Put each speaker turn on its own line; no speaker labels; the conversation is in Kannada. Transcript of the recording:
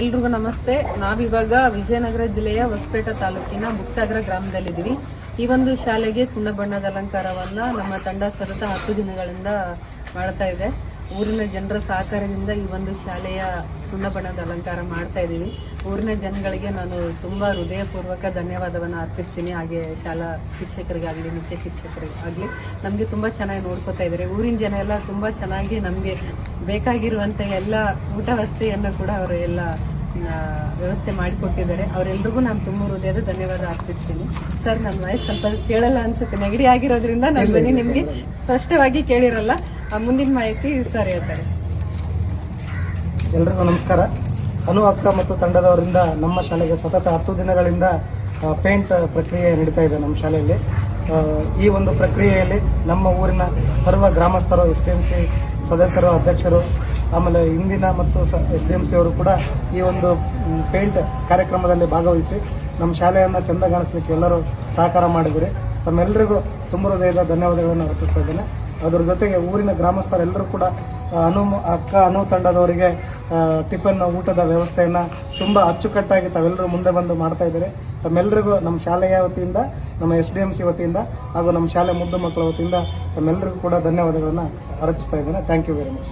ಎಲ್ರಿಗೂ ನಮಸ್ತೆ. ನಾವಿವಾಗ ವಿಜಯನಗರ ಜಿಲ್ಲೆಯ ಹೊಸಪೇಟೆ ತಾಲೂಕಿನ ಬುಕ್ಸಾಗರ ಗ್ರಾಮದಲ್ಲಿದ್ದೀವಿ. ಈ ಒಂದು ಶಾಲೆಗೆ ಸುಣ್ಣ ಬಣ್ಣದ ಅಲಂಕಾರವನ್ನ ನಮ್ಮ ತಂಡ ಸತತ ಹತ್ತು ದಿನಗಳಿಂದ ಮಾಡ್ತಾ ಇದೆ. ಊರಿನ ಜನರ ಸಹಕಾರದಿಂದ ಈ ಒಂದು ಶಾಲೆಯ ಸುಣ್ಣ ಬಣ್ಣದ ಅಲಂಕಾರ ಮಾಡ್ತಾ ಇದ್ದೀವಿ. ಊರಿನ ಜನಗಳಿಗೆ ನಾನು ತುಂಬ ಹೃದಯಪೂರ್ವಕ ಧನ್ಯವಾದವನ್ನು ಅರ್ಪಿಸ್ತೀನಿ. ಹಾಗೆ ಶಾಲಾ ಶಿಕ್ಷಕರಿಗಾಗಲಿ ಮುಖ್ಯ ಶಿಕ್ಷಕರಿಗಾಗಲಿ. ನಮಗೆ ತುಂಬ ಚೆನ್ನಾಗಿ ನೋಡ್ಕೋತಾ ಇದ್ದಾರೆ. ಊರಿನ ಜನ ಎಲ್ಲ ತುಂಬ ಚೆನ್ನಾಗಿ ನಮಗೆ ಬೇಕಾಗಿರುವಂಥ ಎಲ್ಲ ಊಟ ವ್ಯವಸ್ಥೆಯನ್ನು ಕೂಡ ಅವರು ಎಲ್ಲ ವ್ಯವಸ್ಥೆ ಮಾಡಿಕೊಟ್ಟಿದ್ದಾರೆ. ಅವರೆಲ್ರಿಗೂ ನಾನು ತುಂಬ ಹೃದಯದ ಧನ್ಯವಾದ ಅರ್ಪಿಸ್ತೀನಿ. ಸರ್ ನಮ್ಮ ವಾಯ್ಸ್ ಸ್ವಲ್ಪ ಕೇಳಲ್ಲ ಅನ್ಸುತ್ತೆ. ನೆಗಡಿ ಆಗಿರೋದ್ರಿಂದ ನಾನು ನಿಮಗೆ ಸ್ಪಷ್ಟವಾಗಿ ಕೇಳಿರಲ್ಲ. ಮುಂದಿನ ಮಾಹಿತಿ ಸರ್ ಹೇಳ್ತಾರೆ
ಎಲ್ರಿಗೂ ನಮಸ್ಕಾರ. ಅನು ಅಕ್ಕ ಮತ್ತು ತಂಡದವರಿಂದ ನಮ್ಮ ಶಾಲೆಗೆ ಸತತ ಹತ್ತು ದಿನಗಳಿಂದ ಪೇಂಟ್ ಪ್ರಕ್ರಿಯೆ ನಡೀತಾ ಇದೆ ನಮ್ಮ ಶಾಲೆಯಲ್ಲಿ. ಈ ಒಂದು ಪ್ರಕ್ರಿಯೆಯಲ್ಲಿ ನಮ್ಮ ಊರಿನ ಸರ್ವ ಗ್ರಾಮಸ್ಥರು, ಎಸ್ ಡಿ ಎಂ ಸಿ ಸದಸ್ಯರು, ಅಧ್ಯಕ್ಷರು, ಆಮೇಲೆ ಇಂದಿನ ಮತ್ತು ಎಸ್ ಡಿ ಎಂ ಸಿ ಅವರು ಕೂಡ ಈ ಒಂದು ಪೇಂಟ್ ಕಾರ್ಯಕ್ರಮದಲ್ಲಿ ಭಾಗವಹಿಸಿ ನಮ್ಮ ಶಾಲೆಯನ್ನು ಚೆಂದ ಕಾಣಿಸ್ಲಿಕ್ಕೆ ಎಲ್ಲರೂ ಸಹಕಾರ ಮಾಡಿದರೆ. ತಮ್ಮೆಲ್ಲರಿಗೂ ತುಂಬ ಹೃದಯದ ಧನ್ಯವಾದಗಳನ್ನು ಅರ್ಪಿಸ್ತಾ ಇದ್ದೇನೆ. ಅದರ ಜೊತೆಗೆ ಊರಿನ ಗ್ರಾಮಸ್ಥರೆಲ್ಲರೂ ಕೂಡ ಅನು, ಅಕ್ಕ, ಅನು ತಂಡದವರಿಗೆ ಟಿಫನ್, ಊಟದ ವ್ಯವಸ್ಥೆಯನ್ನು ತುಂಬ ಅಚ್ಚುಕಟ್ಟಾಗಿ ತಾವೆಲ್ಲರೂ ಮುಂದೆ ಬಂದು ಮಾಡ್ತಾ ಇದ್ದಾರೆ. ತಮ್ಮೆಲ್ಲರಿಗೂ ನಮ್ಮ ಶಾಲೆಯ ವತಿಯಿಂದ, ನಮ್ಮ ಎಸ್ ಡಿ ಎಂ ಸಿ ವತಿಯಿಂದ ಹಾಗೂ ನಮ್ಮ ಶಾಲೆ ಮುದ್ದು ಮಕ್ಕಳ ವತಿಯಿಂದ ತಮ್ಮೆಲ್ಲರಿಗೂ ಕೂಡ ಧನ್ಯವಾದಗಳನ್ನು ಅರ್ಪಿಸ್ತಾ ಇದ್ದೇನೆ. Thank you very much